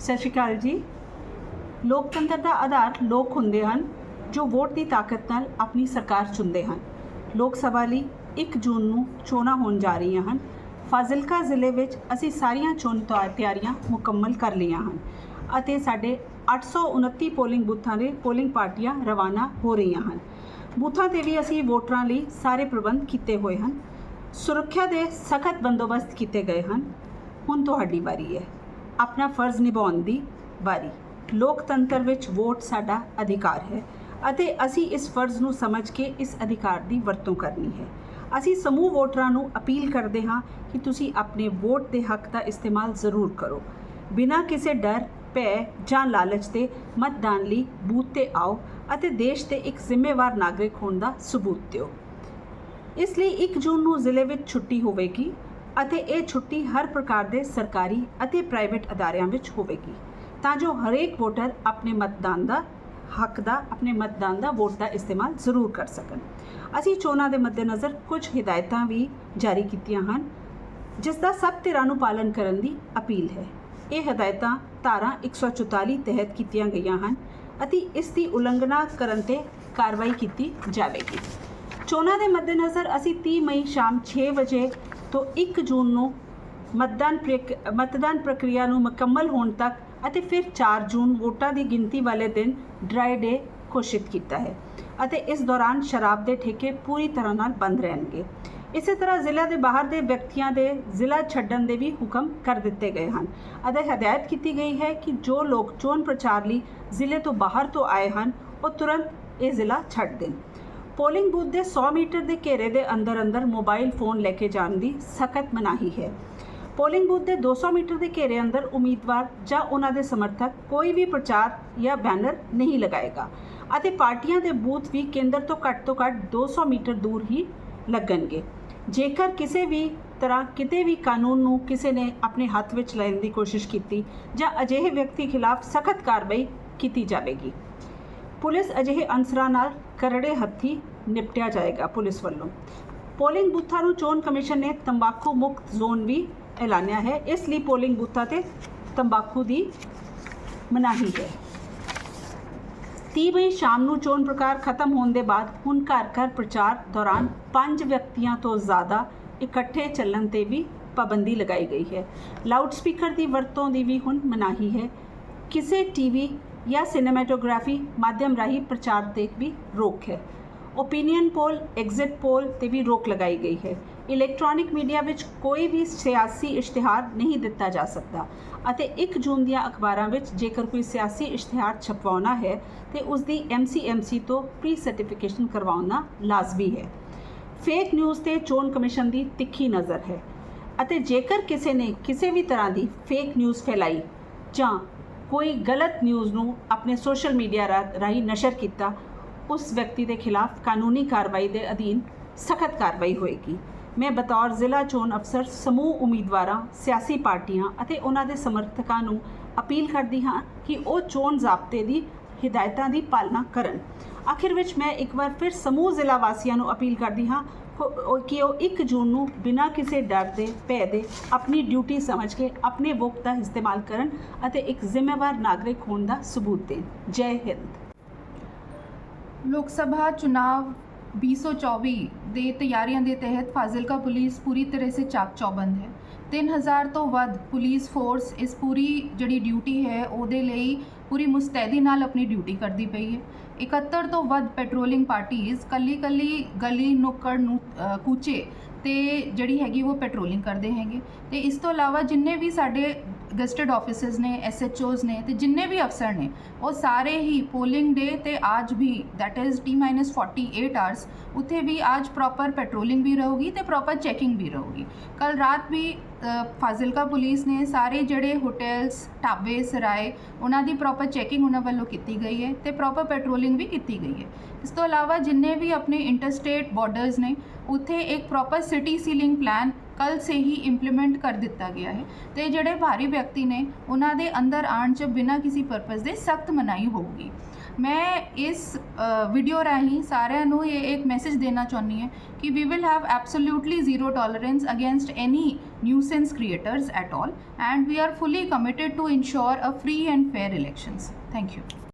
ਸਤਿ ਸ਼੍ਰੀ ਅਕਾਲ ਜੀ। ਲੋਕਤੰਤਰ ਦਾ ਆਧਾਰ ਲੋਕ ਹੁੰਦੇ ਹਨ, ਜੋ ਵੋਟ ਦੀ ਤਾਕਤ ਨਾਲ ਆਪਣੀ ਸਰਕਾਰ ਚੁਣਦੇ ਹਨ। ਲੋਕ ਸਭਾ ਲਈ 1 ਜੂਨ ਨੂੰ ਚੋਣਾਂ ਹੋਣ ਜਾ ਰਹੀਆਂ ਹਨ। ਫਾਜ਼ਿਲਕਾ ਜ਼ਿਲ੍ਹੇ ਵਿੱਚ ਅਸੀਂ ਸਾਰੀਆਂ ਚੋਣ ਤਿਆਰੀਆਂ ਮੁਕੰਮਲ ਕਰ ਲਈਆਂ ਹਨ ਅਤੇ ਸਾਡੇ 829 ਪੋਲਿੰਗ ਬੂਥਾਂ ਦੇ ਪੋਲਿੰਗ ਪਾਰਟੀਆਂ ਰਵਾਨਾ ਹੋ ਰਹੀਆਂ ਹਨ। ਬੂਥਾਂ ਤੇ ਵੀ ਅਸੀਂ ਵੋਟਰਾਂ ਲਈ ਸਾਰੇ ਪ੍ਰਬੰਧ ਕੀਤੇ ਹੋਏ ਹਨ। ਸੁਰੱਖਿਆ ਦੇ ਸਖਤ ਬੰਦੋਬਸਤ ਕੀਤੇ ਗਏ ਹਨ। ਹੁਣ ਤੁਹਾਡੀ ਵਾਰੀ ਹੈ। ਆਪਣਾ ਫਰਜ਼ ਨਿਭਾਉਣ ਦੀ ਵਾਰੀ। ਲੋਕਤੰਤਰ ਵਿੱਚ ਵੋਟ ਸਾਡਾ ਅਧਿਕਾਰ ਹੈ ਅਤੇ ਅਸੀਂ ਇਸ ਫਰਜ਼ ਨੂੰ ਸਮਝ ਕੇ ਇਸ ਅਧਿਕਾਰ ਦੀ ਵਰਤੋਂ ਕਰਨੀ ਹੈ। ਅਸੀਂ ਸਮੂਹ ਵੋਟਰਾਂ ਨੂੰ ਅਪੀਲ ਕਰਦੇ ਹਾਂ ਕਿ ਤੁਸੀਂ ਆਪਣੇ ਵੋਟ ਦੇ ਹੱਕ ਦਾ ਇਸਤੇਮਾਲ ਜ਼ਰੂਰ ਕਰੋ। ਬਿਨਾਂ ਕਿਸੇ ਡਰ, ਭੈ ਜਾਂ ਲਾਲਚ ਦੇ ਮਤਦਾਨ ਲਈ ਬੂਥ ਤੇ ਆਓ ਅਤੇ ਦੇਸ਼ ਦੇ ਇੱਕ ਜ਼ਿੰਮੇਵਾਰ ਨਾਗਰਿਕ ਹੋਣ ਦਾ ਸਬੂਤ ਦਿਓ। ਇਸ ਲਈ 1 ਜੂਨ ਨੂੰ ਜ਼ਿਲ੍ਹੇ ਵਿੱਚ ਛੁੱਟੀ ਹੋਵੇਗੀ। ਅਤੇ ਇਹ ਛੁੱਟੀ ਹਰ ਪ੍ਰਕਾਰ ਦੇ ਸਰਕਾਰੀ ਅਤੇ ਪ੍ਰਾਈਵੇਟ ਅਦਾਰਿਆਂ ਵਿੱਚ ਹੋਵੇਗੀ। ਤਾਂ ਜੋ ਹਰੇਕ ਵੋਟਰ ਆਪਣੇ ਮਤਦਾਨ ਦਾ ਹੱਕ ਦਾ, ਆਪਣੇ ਮਤਦਾਨ ਦਾ ਵੋਟ ਦਾ ਇਸਤੇਮਾਲ ਜ਼ਰੂਰ ਕਰ ਸਕਣ। ਅਸੀਂ ਚੋਣਾਂ ਦੇ ਮੱਦੇਨਜ਼ਰ ਕੁਝ ਹਦਾਇਤਾਂ ਵੀ ਜਾਰੀ ਕੀਤੀਆਂ ਹਨ, ਜਿਸ ਦਾ ਸਭ ਧਿਰਾਂ ਨੂੰ ਪਾਲਣ ਕਰਨ ਦੀ ਅਪੀਲ ਹੈ। ਇਹ ਹਦਾਇਤਾਂ ਧਾਰਾ 144 ਤਹਿਤ ਕੀਤੀਆਂ ਗਈਆਂ ਹਨ ਅਤੇ ਇਸ ਦੀ ਉਲੰਘਣਾ ਕਰਨ ਤੇ ਕਾਰਵਾਈ ਕੀਤੀ ਜਾਵੇਗੀ। ਚੋਣਾਂ ਦੇ ਮੱਦੇਨਜ਼ਰ ਅਸੀਂ 30 ਮਈ ਸ਼ਾਮ 6 ਵਜੇ ਤੋਂ 1 ਜੂਨ ਨੂੰ ਮਤਦਾਨ ਪ੍ਰਕ- ਮਤਦਾਨ ਪ੍ਰਕਿਰਿਆ ਨੂੰ ਮੁਕੰਮਲ ਹੋਣ ਤੱਕ ਅਤੇ ਫਿਰ 4 ਜੂਨ ਵੋਟਾਂ ਦੀ ਗਿਣਤੀ ਵਾਲੇ ਦਿਨ ਡਰਾਈ ਡੇ ਘੋਸ਼ਿਤ ਕੀਤਾ ਹੈ ਅਤੇ ਇਸ ਦੌਰਾਨ ਸ਼ਰਾਬ ਦੇ ਠੇਕੇ ਪੂਰੀ ਤਰ੍ਹਾਂ ਨਾਲ ਬੰਦ ਰਹਿਣਗੇ। ਇਸੇ ਤਰ੍ਹਾਂ ਜ਼ਿਲ੍ਹਾ ਦੇ ਬਾਹਰ ਦੇ ਵਿਅਕਤੀਆਂ ਦੇ ਜ਼ਿਲ੍ਹਾ ਛੱਡਣ ਦੇ ਵੀ ਹੁਕਮ ਕਰ ਦਿੱਤੇ ਗਏ ਹਨ। ਅਤੇ ਹਦਾਇਤ ਕੀਤੀ ਗਈ ਹੈ ਕਿ ਜੋ ਲੋਕ ਚੋਣ ਪ੍ਰਚਾਰ ਲਈ ਜ਼ਿਲ੍ਹੇ ਤੋਂ ਬਾਹਰ ਤੋਂ ਆਏ ਹਨ, ਉਹ ਤੁਰੰਤ ਇਹ ਜ਼ਿਲ੍ਹਾ ਛੱਡ ਦੇਣ। ਪੋਲਿੰਗ ਬੂਥ ਦੇ 100 ਮੀਟਰ ਦੇ ਘੇਰੇ ਦੇ ਅੰਦਰ ਅੰਦਰ ਮੋਬਾਈਲ ਫੋਨ ਲੈ ਕੇ ਜਾਣ ਦੀ ਸਖਤ ਮਨਾਹੀ ਹੈ। ਪੋਲਿੰਗ ਬੂਥ ਦੇ 200 ਮੀਟਰ ਦੇ ਘੇਰੇ ਅੰਦਰ ਉਮੀਦਵਾਰ ਜਾਂ ਉਹਨਾਂ ਦੇ ਸਮਰਥਕ ਕੋਈ ਵੀ ਪ੍ਰਚਾਰ ਜਾਂ ਬੈਨਰ ਨਹੀਂ ਲਗਾਏਗਾ ਅਤੇ ਪਾਰਟੀਆਂ ਦੇ ਬੂਥ ਵੀ ਕੇਂਦਰ ਤੋਂ ਘੱਟ ਤੋਂ ਘੱਟ 200 ਮੀਟਰ ਦੂਰ ਹੀ ਲੱਗਣਗੇ। ਜੇਕਰ ਕਿਸੇ ਵੀ ਤਰ੍ਹਾਂ ਕਿਤੇ ਵੀ ਕਾਨੂੰਨ ਨੂੰ ਕਿਸੇ ਨੇ ਆਪਣੇ ਹੱਥ ਵਿੱਚ ਲੈਣ ਦੀ ਕੋਸ਼ਿਸ਼ ਕੀਤੀ ਜਾਂ ਅਜਿਹੇ ਵਿਅਕਤੀ ਖਿਲਾਫ ਸਖਤ ਕਾਰਵਾਈ ਕੀਤੀ ਜਾਵੇਗੀ। ਪੁਲਿਸ ਅਜਿਹੇ ਅਨਸਰਾਂ ਨਾਲ ਕਰੜੇ ਹੱਥੀ ਨਿਪਟਿਆ ਜਾਏਗਾ ਪੁਲਿਸ ਵੱਲੋਂ। ਪੋਲਿੰਗ ਬੂਥਾਂ ਨੂੰ ਚੋਣ ਕਮਿਸ਼ਨ ਨੇ ਤੰਬਾਕੂ ਮੁਕਤ ਜ਼ੋਨ ਵੀ ਐਲਾਨਿਆ ਹੈ। ਇਸ ਲਈ ਪੋਲਿੰਗ ਬੂਥਾਂ ਤੇ ਤੰਬਾਕੂ ਦੀ ਮਨਾਹੀ ਹੈ। 30 ਮਈ ਸ਼ਾਮ ਨੂੰ ਚੋਣ ਪ੍ਰਕਾਰ ਖਤਮ ਹੋਣ ਦੇ ਬਾਅਦ ਹੁਣ ਘਰ ਘਰ ਪ੍ਰਚਾਰ ਦੌਰਾਨ ਪੰਜ ਵਿਅਕਤੀਆਂ ਤੋਂ ਜ਼ਿਆਦਾ ਇਕੱਠੇ ਚੱਲਣ ਤੇ ਵੀ ਪਾਬੰਦੀ ਲਗਾਈ ਗਈ ਹੈ। ਲਾਊਡ ਸਪੀਕਰ ਦੀ ਵਰਤੋਂ ਦੀ ਵੀ ਹੁਣ ਮਨਾਹੀ ਹੈ। ਕਿਸੇ ਟੀਵੀ ਜਾਂ ਸਿਨੇਮੈਟੋਗ੍ਰਾਫੀ ਮਾਧਿਅਮ ਰਾਹੀਂ ਪ੍ਰਚਾਰ ਤੇ ਵੀ ਰੋਕ ਹੈ। ਓਪੀਨੀਅਨ ਪੋਲ, ਐਗਜ਼ਿਟ ਪੋਲ ਤੇ ਵੀ ਰੋਕ ਲਗਾਈ ਗਈ ਹੈ। ਇਲੈਕਟ੍ਰੋਨਿਕ ਮੀਡੀਆ ਵਿੱਚ ਕੋਈ ਵੀ ਸਿਆਸੀ ਇਸ਼ਤਿਹਾਰ ਨਹੀਂ ਦਿੱਤਾ ਜਾ ਸਕਦਾ ਅਤੇ 1 ਜੂਨ ਦੀਆਂ ਅਖਬਾਰਾਂ ਵਿੱਚ ਜੇਕਰ ਕੋਈ ਸਿਆਸੀ ਇਸ਼ਤਿਹਾਰ ਛਪਵਾਉਣਾ ਹੈ ਤੇ ਉਸ ਦੀ ਐਮਸੀਐਮਸੀ ਤੋਂ ਪ੍ਰੀ ਸਰਟੀਫਿਕੇਸ਼ਨ ਕਰਵਾਉਣਾ ਲਾਜ਼ਮੀ ਹੈ। ਫੇਕ ਨਿਊਜ਼ ਤੇ ਚੋਣ ਕਮਿਸ਼ਨ ਦੀ ਤਿੱਖੀ ਨਜ਼ਰ ਹੈ ਅਤੇ ਜੇਕਰ ਕਿਸੇ ਨੇ ਕਿਸੇ ਵੀ ਤਰ੍ਹਾਂ ਦੀ ਫੇਕ ਨਿਊਜ਼ ਫੈਲਾਈ ਜਾਂ ਕੋਈ ਗਲਤ ਨਿਊਜ਼ ਨੂੰ ਆਪਣੇ ਸੋਸ਼ਲ ਮੀਡੀਆ ਰਾ- ਰਾਹੀਂ ਨਸ਼ਰ ਕੀਤਾ, ਉਸ ਵਿਅਕਤੀ ਦੇ ਖਿਲਾਫ ਕਾਨੂੰਨੀ ਕਾਰਵਾਈ ਦੇ ਅਧੀਨ ਸਖਤ ਕਾਰਵਾਈ ਹੋਏਗੀ। ਮੈਂ ਬਤੌਰ ਜ਼ਿਲ੍ਹਾ ਚੋਣ ਅਫਸਰ, ਸਮੂਹ ਉਮੀਦਵਾਰਾਂ, ਸਿਆਸੀ ਪਾਰਟੀਆਂ ਅਤੇ ਉਹਨਾਂ ਦੇ ਸਮਰਥਕਾਂ ਨੂੰ ਅਪੀਲ ਕਰਦੀ ਹਾਂ ਕਿ ਉਹ ਚੋਣ ਜ਼ਾਬਤੇ ਦੀ ਹਦਾਇਤਾਂ ਦੀ ਪਾਲਣਾ ਕਰਨ। ਆਖਿਰ ਵਿੱਚ ਮੈਂ ਇੱਕ ਵਾਰ ਫਿਰ ਸਮੂਹ ਜ਼ਿਲ੍ਹਾ ਵਾਸੀਆਂ ਨੂੰ ਅਪੀਲ ਕਰਦੀ ਹਾਂ ਕੋ- ਕਿ ਉਹ 1 ਜੂਨ ਨੂੰ ਬਿਨਾਂ ਕਿਸੇ ਡਰ ਦੇ, ਭੈ ਦੇ ਆਪਣੀ ਡਿਊਟੀ ਸਮਝ ਕੇ ਆਪਣੇ ਵੋਟ ਦਾ ਇਸਤੇਮਾਲ ਕਰਨ ਅਤੇ ਇੱਕ ਜ਼ਿੰਮੇਵਾਰ ਨਾਗਰਿਕ ਹੋਣ ਦਾ ਸਬੂਤ ਦੇਣ। ਜੈ ਹਿੰਦ। ਲੋਕ ਸਭਾ ਚੁਣਾਵ 2024 ਦੇ ਤਿਆਰੀਆਂ ਦੇ ਤਹਿਤ ਫਾਜ਼ਿਲਕਾ ਪੁਲਿਸ ਪੂਰੀ ਤਰ੍ਹਾਂ ਸੇ ਚਾਕ ਚੌਬੰਦ ਹੈ। 3000 ਤੋਂ ਵੱਧ ਪੁਲਿਸ ਫੋਰਸ ਇਸ ਪੂਰੀ ਜਿਹੜੀ ਡਿਊਟੀ ਹੈ, ਉਹਦੇ ਲਈ ਪੂਰੀ ਮੁਸਤੈਦੀ ਨਾਲ ਆਪਣੀ ਡਿਊਟੀ ਕਰਦੀ ਪਈ ਹੈ। 71 ਤੋਂ ਵੱਧ ਪੈਟਰੋਲਿੰਗ ਪਾਰਟੀਆਂ ਕੱਲੀ ਕੱਲੀ ਗਲੀ ਨੁੱਕੜ ਨੂੰ ਕੂਚੇ ਤੇ ਜਿਹੜੀ ਹੈਗੀ ਉਹ ਪੈਟਰੋਲਿੰਗ ਕਰਦੇ ਹੈਗੇ। ਤੇ ਇਸ ਤੋਂ ਇਲਾਵਾ ਜਿੰਨੇ ਵੀ ਸਾਡੇ ਗਸਟਡ ਆਫਿਸਰਸ ਨੇ ਐਸਐਚਓਜ਼ ਨੇ ਤੇ ਜਿੰਨੇ ਵੀ ਅਫਸਰ ਨੇ, ਉਹ ਸਾਰੇ ਹੀ ਪੋਲਿੰਗ ਡੇ ਤੇ ਅੱਜ ਵੀ ਦੈਟ ਇਜ਼ ਟੀ 48 ਆਵਰਸ ਉੱਥੇ ਵੀ ਅੱਜ ਪ੍ਰੋਪਰ ਪੈਟਰੋਲਿੰਗ ਵੀ ਰਹੂਗੀ ਤੇ ਪ੍ਰੋਪਰ ਚੈਕਿੰਗ ਵੀ ਰਹੂਗੀ। ਕੱਲ ਰਾਤ ਵੀ ਫਾਜ਼ਿਲਕਾ ਪੁਲਿਸ ਨੇ ਸਾਰੇ ਜਿਹੜੇ ਹੋਟਲਸ, ਢਾਬੇ, ਸਰਾਏ, ਉਹਨਾਂ ਦੀ ਪ੍ਰੋਪਰ ਪ੍ਰੋਪਰ ਚੈਕਿੰਗ ਉਹਨਾਂ ਵੱਲੋਂ ਕੀਤੀ ਗਈ ਹੈ ਤੇ ਪ੍ਰੋਪਰ ਪੈਟਰੋਲਿੰਗ ਵੀ ਕੀਤੀ ਗਈ ਹੈ। ਇਸ ਤੋਂ ਇਲਾਵਾ ਜਿੰਨੇ ਵੀ ਆਪਣੇ ਇੰਟਰਸਟੇਟ ਬਾਰਡਰਸ ਨੇ, ਉੱਥੇ ਇੱਕ ਪ੍ਰੋਪਰ ਸਿਟੀ ਸੀਲਿੰਗ ਪਲਾਨ ਕੱਲ ਸੇ ਹੀ ਇੰਪਲੀਮੈਂਟ ਕਰ ਦਿੱਤਾ ਗਿਆ ਹੈ ਤੇ ਜਿਹੜੇ ਭਾਰੀ ਵਿਅਕਤੀ ਨੇ, ਉਹਨਾਂ ਦੇ ਅੰਦਰ ਆਉਣ 'ਚ ਬਿਨਾਂ ਕਿਸੇ ਪਰਪਸ ਦੇ ਸਖਤ ਮਨਾਹੀ ਹੋਊਗੀ। ਮੈਂ ਇਸ ਵੀਡੀਓ ਰਾਹੀਂ ਸਾਰਿਆਂ ਨੂੰ ਇਹ ਇੱਕ ਮੈਸੇਜ ਦੇਣਾ ਚਾਹੁੰਦੀ ਹਾਂ ਕਿ we will have absolutely zero tolerance against any nuisance creators at all and we are fully committed to ensure a free and fair elections thank you